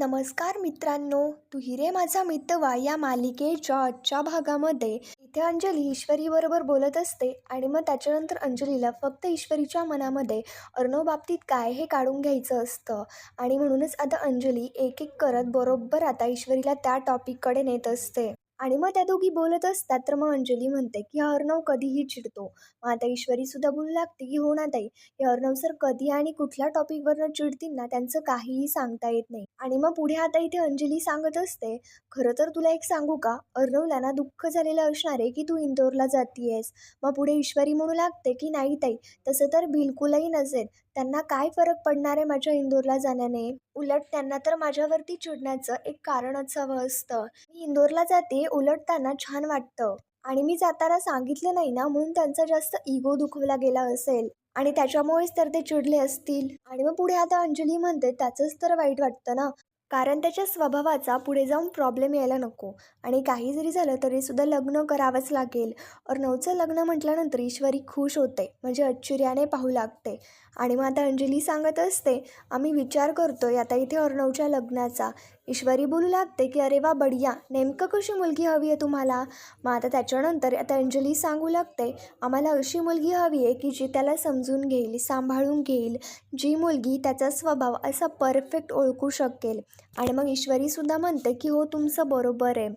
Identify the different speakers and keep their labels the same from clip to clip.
Speaker 1: नमस्कार मित्रांनो तू हिरे माझा मितवा या मालिकेच्या आजच्या भागामध्ये. इथे अंजली ईश्वरीबरोबर बोलत असते आणि मग त्याच्यानंतर अंजलीला फक्त ईश्वरीच्या मनामध्ये अर्णव बाबतीत काय हे काढून घ्यायचं असतं. आणि म्हणूनच आता अंजली एक एक करत बरोबर आता ईश्वरीला त्या टॉपिककडे नेत असते. आणि मग त्या दोघी बोलत असतात तर मग अंजली म्हणते की अर्णव कधीही चिडतो. मग आता ईश्वरीसुद्धा बोलू लागते की हो ना ताई. हे अर्णव सर कधी आणि कुठल्या टॉपिकवरनं चिडतील ना त्यांचं काहीही सांगता येत नाही. आणि मग पुढे आता इथे अंजली सांगत असते खरं तर तुला एक सांगू का? अर्णवला ना दुःख झालेलं असणार आहे की तू इंदोरला जातीयेस? मग पुढे ईश्वरी म्हणू लागते की नाही ताई तसं तर बिलकुलही नसेल. त्यांना काय फरक पडणार आहे माझ्या इंदोरला जाण्याने? उलट त्यांना तर माझ्यावरती चिडण्याचं एक कारणच हवं असतं. मी इंदोरला जाते उलट त्यांना छान वाटतं. आणि मी जाताना सांगितलं नाही ना म्हणून त्यांचा जास्त इगो दुखवला गेला असेल. आणि त्याच्यामुळेच तर ते चिडले असतील. आणि मग पुढे आता अंजली म्हणते त्याचंच तर वाईट वाटतं ना? कारण त्याच्या स्वभावाचा पुढे जाऊन प्रॉब्लेम यायला नको. आणि काही जरी झालं तरीसुद्धा लग्न करावंच लागेल. अर्णवचं लग्न म्हटल्यानंतर ईश्वरी खुश होते. म्हणजे आश्चर्याने पाहू लागते. आणि मग आता अंजली सांगत असते आम्ही विचार करतो आहे आता इथे अर्णवच्या लग्नाचा. ईश्वरी बोलू लागते की अरे वा बढिया. नेमकं कशी मुलगी हवी आहे तुम्हाला? मग आता त्याच्यानंतर आता अंजली सांगू लागते आम्हाला अशी मुलगी हवी आहे की जी त्याला समजून घेईल सांभाळून घेईल जी मुलगी त्याचा स्वभाव असा परफेक्ट ओळखू शकेल. आणि मग ईश्वरीसुद्धा म्हणते की हो तुमचं बरोबर आहे.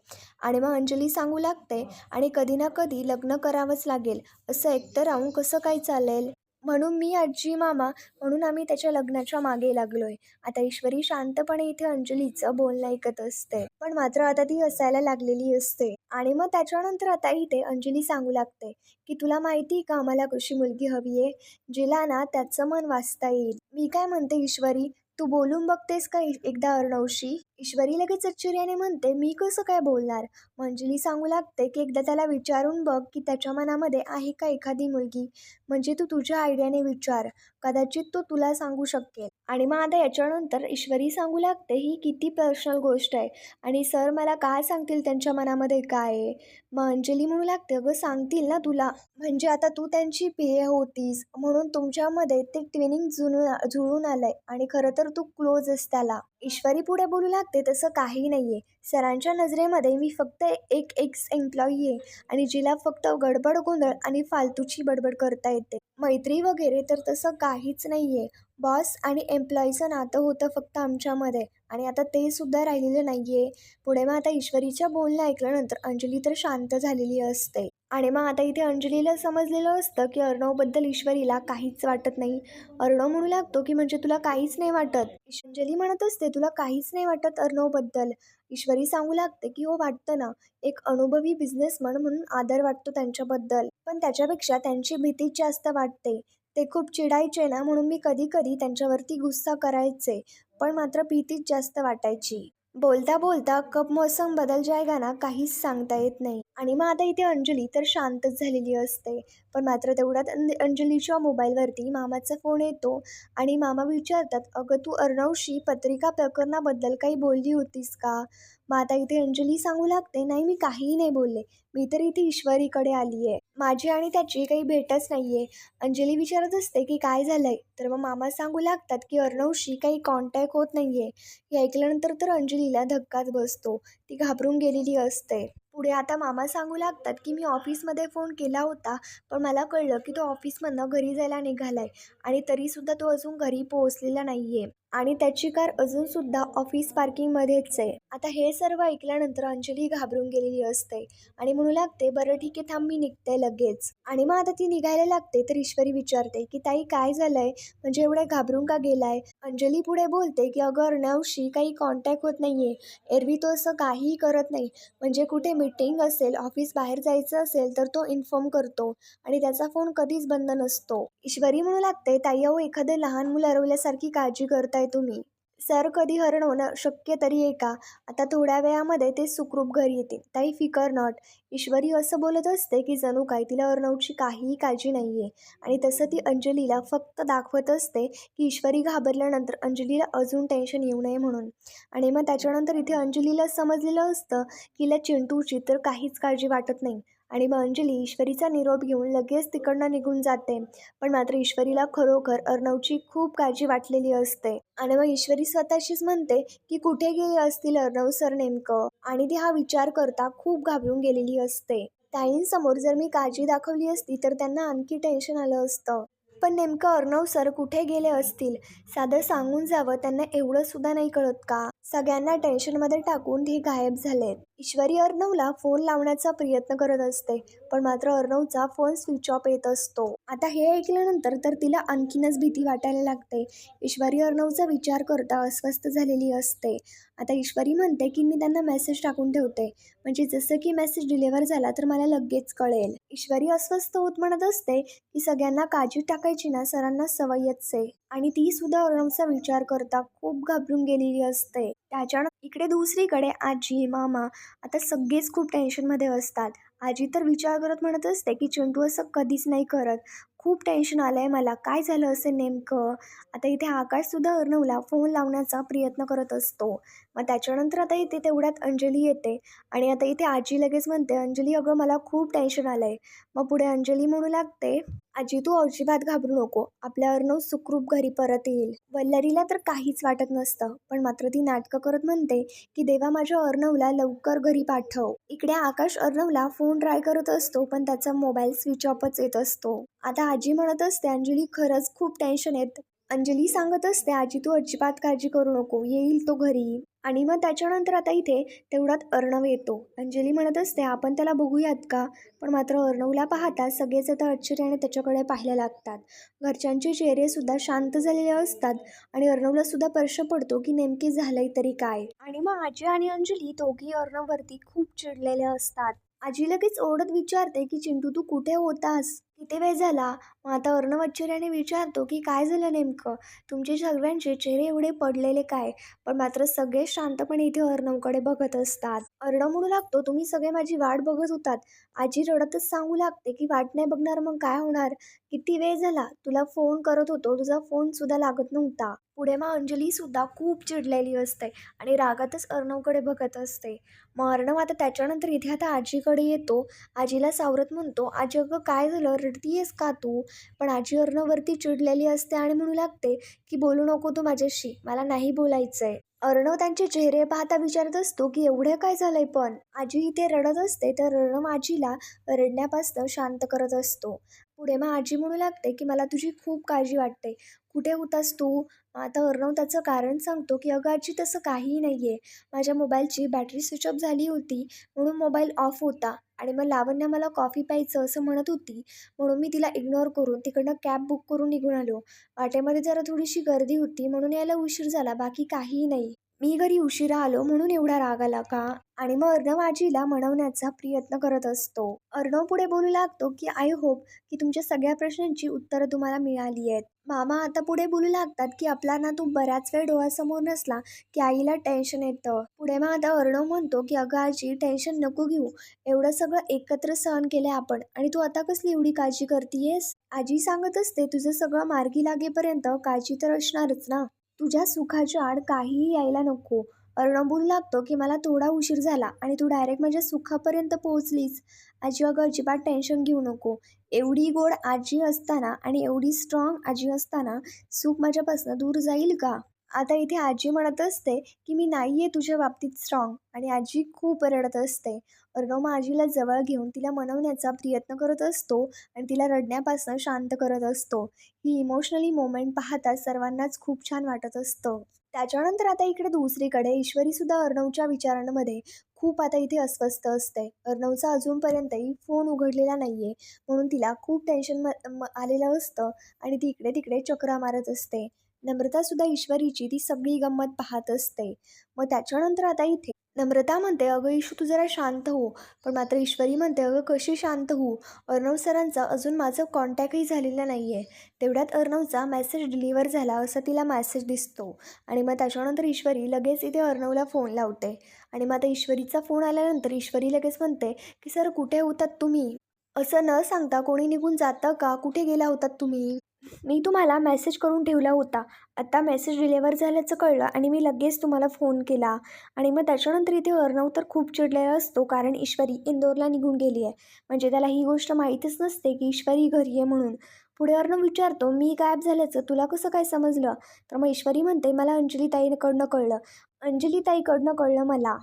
Speaker 1: आणि मग अंजली सांगू लागते आणि कधी ना कधी लग्न करावंच लागेल. असं एकटं राहून कसं काय चालेल? म्हणून मी आजी मामा म्हणून आम्ही त्याच्या लग्नाच्या मागे लागलो आहे आता ईश्वरी शांतपणे इथे अंजलीचं बोलणं ऐकत असते. पण मात्र आता ती हसायला लागलेली असते. आणि मग त्याच्यानंतर आता इथे अंजली सांगू लागते की तुला माहिती का आम्हाला कशी मुलगी हवी आहे? जिला ना त्याचं मन वाचता येईल. मी काय म्हणते ईश्वरी? तू बोलून बघतेस का एकदा अर्णवशी? ईश्वरी लगेच आश्चर्याने म्हणते मी कसं काय बोलणार? मंजली सांगू लागते की एकदा त्याला विचारून बघ की त्याच्या मनामध्ये आहे का एखादी मुलगी. म्हणजे तू तुझ्या आयडियाने विचार. कदाचित तो तुला सांगू शकेल. आणि मग आता याच्यानंतर ईश्वरी सांगू लागते ही किती पर्सनल गोष्ट आहे. आणि सर मला काय सांगतील त्यांच्या मनामध्ये काय आहे? मग अंजली म्हणू लागते अगं सांगतील ना तुला. म्हणजे आता तू त्यांची पे होतीस. म्हणून तुमच्यामध्ये ते ट्विनिंग जुळून जुळून आलं आहे आणि खरं तर तू क्लोज आहेस त्याला. ईश्वरी पुढे बोलू लागते तसं काही नाही आहे सरांच्या नजरेमध्ये मी फक्त एक एक्स एम्प्लॉई आहे आणि जिला फक्त गडबड गोंधळ आणि फालतूची बडबड करता येते. मैत्री वगैरे तर तसं काहीच नाही आहे बॉस आणि एम्प्लॉईचं नातं होतं फक्त आमच्यामध्ये आणि आता ते सुद्धा राहिलेलं नाही आहे पुढे मग आता ईश्वरीच्या बोलणं ऐकल्यानंतर अंजली तर शांत झालेली असते. आणि मग आता इथे अंजलीला समजलेलं असतं की अर्णवबद्दल ईश्वरीला काहीच वाटत नाही. अर्णव म्हणू लागतो की म्हणजे तुला काहीच नाही वाटत. अंजली म्हणत असते तुला काहीच नाही वाटत अर्णवबद्दल. ईश्वरी सांगू लागते की हो वाटतं ना. एक अनुभवी बिझनेसमन म्हणून आदर वाटतो त्यांच्याबद्दल. पण त्याच्यापेक्षा त्यांची भीतीच जास्त वाटते. ते खूप चिडायचे ना म्हणून मी कधी कधी त्यांच्यावरती गुस्सा करायचे. पण मात्र भीतीच जास्त वाटायची. बोलता बोलता कप मौसम बदल जायगा ना काहीच सांगता येत नाही. आणि मग आता इथे अंजली तर शांतच झालेली असते. पण मात्र तेवढ्यात अंजलीच्या मोबाईलवरती मामाचा फोन येतो आणि मामा विचारतात अगं तू अर्णवशी पत्रिका प्रकरणाबद्दल काही बोलली होतीस का? मग आता इथे अंजली सांगू लागते. नाही मी काहीही नाही बोलले. मी तर इथे ईश्वरीकडे आली आहे माझी आणि त्याची काही भेटच नाही आहे अंजली विचारत असते की काय झालं आहे तर मग मामा सांगू लागतात की अर्णवशी काही कॉन्टॅक्ट होत नाही आहे हे ऐकल्यानंतर तर अंजलीला धक्काच बसतो. ती घाबरून गेलेली असते. पुढे आता मामा सांगू लागतात की मी ऑफिसमध्ये फोन केला होता पण मला कळलं की तो ऑफिसमधनं घरी जायला निघाला आहे आणि तरीसुद्धा तो अजून घरी पोहोचलेला नाही आहे आणि त्याची कार अजूनसुद्धा ऑफिस पार्किंगमध्येच आहे. आता हे सर्व ऐकल्यानंतर अंजली घाबरून गेलेली असते आणि म्हणू लागते बरं ठीक आहे थांब मी निघते लगेच. आणि मग आता ती निघायला लागते तर ईश्वरी विचारते की ताई काय झालंय? म्हणजे एवढ्या घाबरून का गेलाय? अंजली पुढे बोलते की अगं अर्णवशी काही कॉन्टॅक्ट होत नाहीये. एरवी तो असं काहीही करत नाही. म्हणजे कुठे मीटिंग असेल ऑफिस बाहेर जायचं असेल तर तो इन्फॉर्म करतो आणि त्याचा फोन कधीच बंद नसतो. ईश्वरी म्हणू लागते ताई अहो एखादं लहान मुलं हरवल्यासारखी काळजी करताय तुम्ही. सर कधी हरणवणं शक्य तरी आहे का? आता थोड्या वेळामध्ये ते सुखरूप घरी येते ताई फिकर नॉट. ईश्वरी असं बोलत असते की जणू काय तिला अर्णवची काहीही काळजी नाही आहे आणि तसं ती अंजलीला फक्त दाखवत असते की ईश्वरी घाबरल्यानंतर अंजलीला अजून टेन्शन येऊ नये म्हणून. आणि मग त्याच्यानंतर इथे अंजलीला समजलेलं असतं की हिला चिंटूची तर काहीच काळजी वाटत नाही. आणि मग अंजली ईश्वरीचा निरोप घेऊन लगेच तिकडनं निघून जाते. पण मात्र ईश्वरीला खरोखर अर्णवची खूप काळजी वाटलेली असते. आणि मग ईश्वरी स्वतःशीच म्हणते की कुठे गेले असतील अर्णव सर नेमकं? आणि ती हा विचार करता खूप घाबरून गेलेली असते. ताईंसमोर जर मी काळजी दाखवली असती तर त्यांना आणखी टेन्शन आलं असतं. पण नेमकं अर्णव सर कुठे गेले असतील? साधं सांगून जावं त्यांना एवढं सुद्धा नाही कळत का? सगळ्यांना टेन्शनमध्ये टाकून ते गायब झाले ईश्वरी अर्णवला फोन लावण्याचा प्रयत्न करत असते. पण मात्र अर्णवचा फोन स्विच ऑफ येत असतो. आता हे ऐकल्यानंतर तर तिला आणखीनच भीती वाटायला लागते. ईश्वरी अर्णवचा विचार करता अस्वस्थ झालेली असते. आता ईश्वरी म्हणते की मी त्यांना मेसेज टाकून ठेवते. म्हणजे जसं की मेसेज डिलिव्हर झाला तर मला लगेच कळेल. ईश्वरी अस्वस्थ होत म्हणत असते की सगळ्यांना काळजी टाकायची ना सरांना सवयच आहे. आणि ती सुद्धा अर्णवचा विचार करता खूप घाबरून गेलेली असते. त्याच्यानं इकडे दुसरीकडे आजी मामा आता सगळेच खूप टेन्शनमध्ये असतात. आजी तर विचार करत म्हणत असते की चिंटू असं कधीच नाही करत. खूप टेन्शन आलं आहे मला. काय झालं असेल नेमकं? आता इथे आकाशसुद्धा अर्णवला फोन लावण्याचा प्रयत्न करत असतो. मग त्याच्यानंतर आता इथे तेवढ्यात अंजली येते. आणि आता इथे आजी लगेच म्हणते अंजली अगं मला खूप टेन्शन आलं आहे मग पुढे अंजली म्हणू लागते आजी तू अजिबात घाबरू नको. आपल्या अर्णव सुखरूप घरी परत येईल. वल्लरीला तर काहीच वाटत नसतं पण मात्र ती नाटकं करत म्हणते की देवा माझ्या अर्णवला लवकर घरी पाठव. इकडे आकाश अर्णवला फोन ट्राय करत असतो पण त्याचा मोबाईल स्विच ऑफच येत असतो. आता आजी म्हणत असते अंजली खरंच खूप टेन्शन येत. अंजली सांगत असते आजी तू अजिबात काळजी करू नको. येईल तो घरी. आणि मग त्याच्यानंतर आता इथे तेवढ्यात अर्णव येतो. अंजली म्हणत असते आपण त्याला बघूयात का? पण मात्र अर्णवला पाहता सगळेच आता आश्चर्याने त्याच्याकडे पाहायला लागतात. घरच्यांचे चेहरेसुद्धा शांत झालेले असतात आणि अर्णवला सुद्धा प्रश्न पडतो की नेमके झालंय तरी काय? आणि मग आजी आणि अंजली दोघी अर्णववरती खूप चिडलेले असतात. आजी लगेच ओरडत विचारते की चिंटू तू कुठे होतास? किती वेळ झाला? मग आता अर्णव आश्चर्याने विचारतो की काय झालं नेमकं? तुमचे सगळ्यांचे चेहरे एवढे पडलेले काय? पण मात्र सगळे शांतपणे इथे अर्णवकडे बघत असतात. अर्णव म्हणू लागतो तुम्ही सगळे माझी वाट बघत होतात. आजी रडतच सांगू लागते की वाट नाही बघणार मग काय होणार? किती वेळ झाला? तुला फोन करत होतो. तुझा फोन सुद्धा लागत नव्हता. पुढे मग अंजली सुद्धा खूप चिडलेली असते आणि रागातच अर्णवकडे बघत असते. मग अर्णव आता त्याच्यानंतर इथे आता आजीकडे येतो. आजीला सावरत म्हणतो आजी अगं काय झालं? रडतीयेस का तू? पण आजी अर्णववरती चिडलेली असते आणि म्हणू लागते की बोलू नको तू माझ्याशी मला नाही बोलायचं आहे अर्णव त्यांचे चेहरे पाहता विचारत असतो की एवढं काय झालंय पण? आजी इथे रडत असते तर अर्णव आजीला रडण्यापासून शांत करत असतो. पुढे मग आजी म्हणू लागते की मला तुझी खूप काळजी वाटते. कुठे होतास तू? आता अर्णव त्याचं कारण सांगतो की अगं आजी तसं काहीही नाही आहे माझ्या मोबाईलची बॅटरी स्विच ऑफ झाली होती म्हणून मोबाईल ऑफ होता आणि मग लावण्या मला कॉफी प्यायचं असं म्हणत होती. म्हणून मी तिला इग्नोर करून तिकडनं कॅब बुक करून निघून आलो. वाटेमध्ये जरा थोडीशी गर्दी होती म्हणून यायला उशीर झाला बाकी काहीही नाही. मी घरी उशिरा आलो म्हणून एवढा राग आला का? आणि मग अर्णव आजीला म्हणवण्याचा प्रयत्न करत असतो. अर्णव पुढे बोलू लागतो की आय होप की तुमच्या सगळ्या प्रश्नांची उत्तरं तुम्हाला मिळाली आहेत. मामा आता पुढे बोलू लागतात की आपला ना तू बऱ्याच वेळ डोळ्यासमोर नसला की आईला टेन्शन येतं. पुढे मग आता अर्णव म्हणतो की अगं आजी टेन्शन नको घेऊ. एवढं सगळं एकत्र सहन केलं आपण. आणि तू आता कसली एवढी काळजी करतीयेस? आजी सांगत असते तुझं सगळं मार्गी लागेपर्यंत काळजी तर असणारच ना. तुझ्या सुखाच्या आड काहीही यायला नको. अर्णव लागतो की मला थोडा उशीर झाला आणि तू डायरेक्ट माझ्या सुखापर्यंत पोहोचलीस. आजी अगं अजिबात टेन्शन घेऊ नको. एवढी गोड आजी असताना आणि एवढी स्ट्रॉंग आजी असताना सुख माझ्यापासून दूर जाईल का? आता इथे आजी म्हणत असते की मी नाही आहे तुझ्या बाबतीत स्ट्रॉंग आणि आजी खूप रडत असते. अर्णव मग आजीला जवळ घेऊन तिला मनवण्याचा प्रयत्न करत असतो आणि तिला रडण्यापासून शांत करत असतो. ही इमोशनली मोमेंट पाहता सर्वांनाच खूप छान वाटत असतं. त्याच्यानंतर आता इकडे दुसरीकडे ईश्वरीसुद्धा अर्णवच्या विचारांमध्ये खूप आता इथे अस्वस्थ असते. अर्णवचा अजूनपर्यंतही फोन उघडलेला नाही आहे म्हणून तिला खूप टेन्शन म म आलेलं असतं आणि ती इकडे तिकडे चक्रा मारत असते. नम्रतासुद्धा ईश्वरीची ती सगळी गंमत पाहत असते. मग त्याच्यानंतर आता इथे नम्रता म्हणते अगं ईशू तू जरा शांत हो. पण मात्र ईश्वरी म्हणते अगं कशी शांत होऊ? अर्णव सरांचा अजून माझं कॉन्टॅक्टही झालेला नाही आहे तेवढ्यात अर्णवचा मेसेज डिलिव्हर झाला असं तिला मॅसेज दिसतो. आणि मग त्याच्यानंतर ईश्वरी लगेच इथे अर्णवला फोन लावते. आणि मग आता ईश्वरीचा फोन आल्यानंतर ईश्वरी लगेच म्हणते की सर कुठे होतात तुम्ही? असं न सांगता कोणी निघून जातं का? कुठे गेला होतात तुम्ही? मी तुम्हाला मेसेज करून ठेवला होता. आत्ता मेसेज डिलेवर झाल्याचं कळलं आणि मी लगेच तुम्हाला फोन केला. आणि मग त्याच्यानंतर इथे अर्णव तर खूप चिडलेला असतो कारण ईश्वरी इंदोरला निघून गेली आहे. म्हणजे त्याला ही गोष्ट माहीतच नसते की ईश्वरी घरी आहे म्हणून. पुढे अर्णव विचारतो मी गायब झाल्याचं तुला कसं काय समजलं? तर मग ईश्वरी म्हणते मला अंजली ताईकडनं कळलं. अंजली ताईकडनं कळलं मला.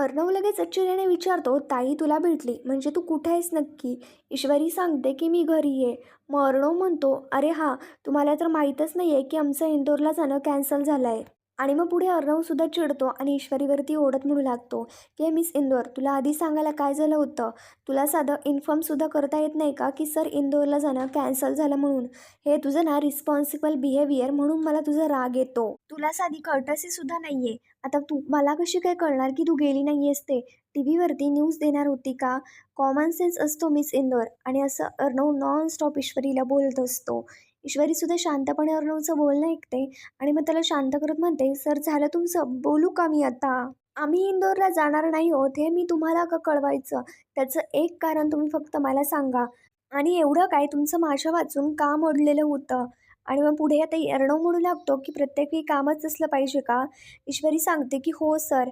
Speaker 1: अर्णव लगेच आश्चर्याने विचारतो ताई तुला भेटली. म्हणजे तू कुठे आहेस नक्की? ईश्वरी सांगते की मी घरी आहे. मग अर्णव म्हणतो अरे हां तुम्हाला तर माहीतच नाही आहे की आमचं इंदोरला जाणं कॅन्सल झालं आहे आणि मग पुढे अर्णवसुद्धा चिडतो आणि ईश्वरीवरती ओढत म्हणू लागतो की मिस इंदोर तुला आधी सांगायला काय झालं होतं? तुला साधं इन्फॉर्मसुद्धा करता येत नाही का की सर इंदोरला जाणं कॅन्सल झालं म्हणून? हे तुझं ना रिस्पॉन्सिबल बिहेवियर म्हणून मला तुझा राग येतो. तुला साधी कर्टसीसुद्धा नाही आहे आता तू मला कशी काय कळणार की तू गेली नाही आहेस ते? टी व्हीवरती न्यूज देणार होती का? कॉमन सेन्स असतो मिस इंदोर आणि असं अर्णव नॉन स्टॉप ईश्वरीला बोलत असतो. ईश्वरीसुद्धा शांतपणे अर्णवचं बोलणं ऐकते आणि मग त्याला शांत करत म्हणते सर झालं तुमचं. बोलू का मी आता? आम्ही इंदोरला जाणार नाही होत हे मी तुम्हाला का कळवायचं. त्याचं एक कारण तुम्ही फक्त मला सांगा. आणि एवढं काय? तुमचं माझ्या वाचून काम ओढलेलं होतं. आणि मग पुढे आता अर्णव म्हणू लागतो की प्रत्येक वेळी कामच असलं पाहिजे का? ईश्वरी सांगते की हो सर.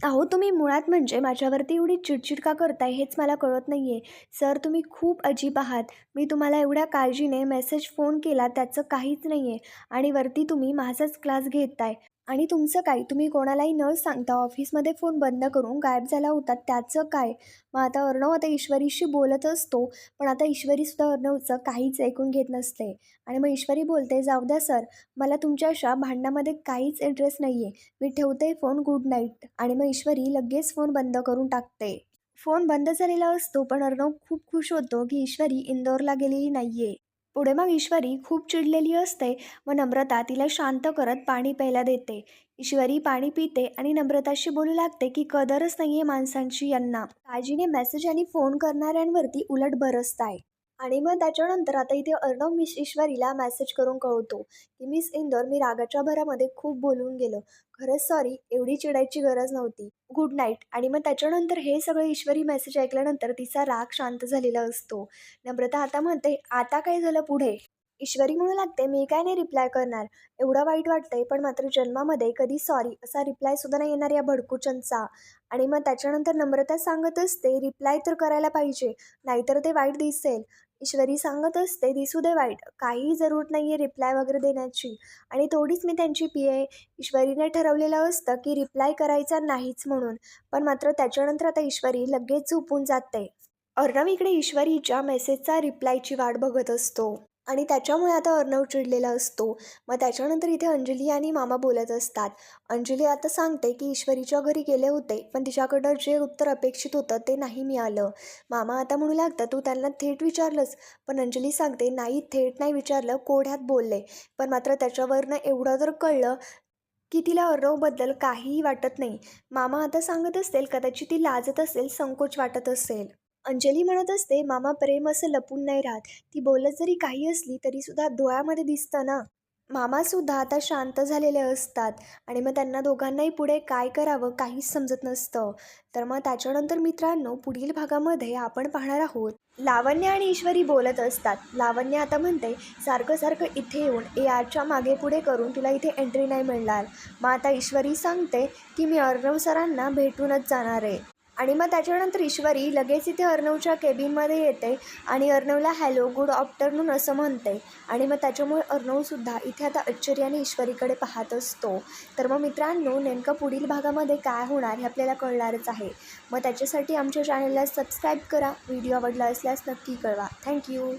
Speaker 1: अहो तुम्ही मुळात म्हणजे माझ्यावरती एवढी चिडचिड का करताय हेच मला कळत नाही आहे सर तुम्ही खूप अजीब आहात. मी तुम्हाला एवढ्या काळजीने मेसेज फोन केला त्याचं काहीच नाही आहे आणि वरती तुम्ही माझाच क्लास घेताय. आणि तुमचं काय? तुम्ही कोणालाही न सांगता ऑफिसमध्ये फोन बंद करून गायब झाला होता त्याचं काय? मग आता अर्णव आता ईश्वरीशी बोलत असतो पण आता ईश्वरीसुद्धा अर्णवचं काहीच ऐकून घेत नसते. आणि मग ईश्वरी बोलते जाऊ द्या सर मला तुमच्या अशा भांडणामध्ये काहीच इंटरेस्ट नाही आहे मी ठेवते फोन गुड नाईट आणि मग ईश्वरी लगेच फोन बंद करून टाकते. फोन बंद झालेला असतो पण अर्णव खूप खुश होतो की ईश्वरी इंदोरला गेलेली नाही आहे पुढे मग ईश्वरी खूप चिडलेली असते. व नम्रता तिला शांत करत पाणी प्यायला देते. ईश्वरी पाणी पिते आणि नम्रताशी बोलू लागते की कदरच नाही आहे माणसांची यांना. काळजीने मेसेज आणि फोन करणाऱ्यांवरती उलट बरसत आहे आणि मग त्याच्यानंतर आता इथे अर्णव मिस ईश्वरीला मॅसेज करून कळवतो की मिस इंदोर मी रागाच्या भरामध्ये खूप बोलून गेलो. खरंच सॉरी एवढी चिडायची गरज नव्हती. गुड नाईट आणि मग त्याच्यानंतर हे सगळं ईश्वरी मेसेज ऐकल्यानंतर तिचा राग शांत झालेला असतो. नम्रता आता म्हणते आता काय झालं पुढे? ईश्वरी म्हणू लागते मी काय नाही रिप्लाय करणार. एवढं वाईट वाटतंय पण मात्र जन्मामध्ये कधी सॉरी असा रिप्लायसुद्धा नाही येणार या भडकुचनचा आणि मग त्याच्यानंतर नम्रता सांगत असते रिप्लाय तर करायला पाहिजे नाहीतर ते वाईट दिसेल. ईश्वरी सांगत असते दिसू दे वाईट काहीही जरूर नाही आहे रिप्लाय वगैरे देण्याची. आणि थोडीच मी त्यांची पी आहे ईश्वरीने ठरवलेलं असतं की रिप्लाय करायचा नाहीच म्हणून. पण मात्र त्याच्यानंतर आता ईश्वरी लगेच झोपून जाते. अर्णव इकडे ईश्वरीच्या मेसेजचा रिप्लायची वाट बघत असतो. आणि त्याच्यामुळे आता अर्णव चिडलेला असतो. मग त्याच्यानंतर इथे अंजली आणि मामा बोलत असतात. अंजली आता सांगते की ईश्वरीच्या घरी गेले होते पण तिच्याकडं जे उत्तर अपेक्षित होतं ते नाही मिळालं. मामा आता म्हणू लागतं तू त्यांना थेट विचारलंस. पण अंजली सांगते नाही थेट नाही विचारलं कोढ्यात बोलले. पण मात्र त्याच्यावरनं एवढं तर कळलं की तिला अर्णवबद्दल काहीही वाटत नाही. मामा आता सांगत असेल कदाचित ती लाजत असेल संकोच वाटत असेल. अंजली म्हणत असते मामा प्रेम असं लपून नाही राहत. ती बोलत जरी काही असली तरीसुद्धा डोळ्यामध्ये दिसतं ना. मामासुद्धा आता शांत झालेले असतात आणि मग त्यांना दोघांनाही पुढे काय करावं काहीच समजत नसतं. तर मग त्याच्यानंतर मित्रांनो पुढील भागामध्ये आपण पाहणार आहोत. लावण्य आणि ईश्वरी बोलत असतात. लावण्य आता म्हणते सारखं सारखं इथे येऊन ए आरच्या मागे पुढे करून तुला इथे एंट्री नाही मिळणार. मग आता ईश्वरी सांगते की मी अर्णव सरांना भेटूनच जाणार आहे. आणि मग त्याच्यानंतर ईश्वरी लगेच इथे अर्णवच्या केबिनमध्ये येते आणि अर्णवला हॅलो गुड आफ्टरनून असं म्हणते. आणि मग त्याच्यामुळे अर्णवसुद्धा इथे आता आश्चर्याने ईश्वरीकडे पाहत असतो. तर मग मित्रांनो नेमकं पुढील भागामध्ये काय होणार हे आपल्याला कळणारच आहे. मग त्याच्यासाठी आमच्या चॅनलला सबस्क्राईब करा. व्हिडिओ आवडला असल्यास नक्की कळवा. थँक्यू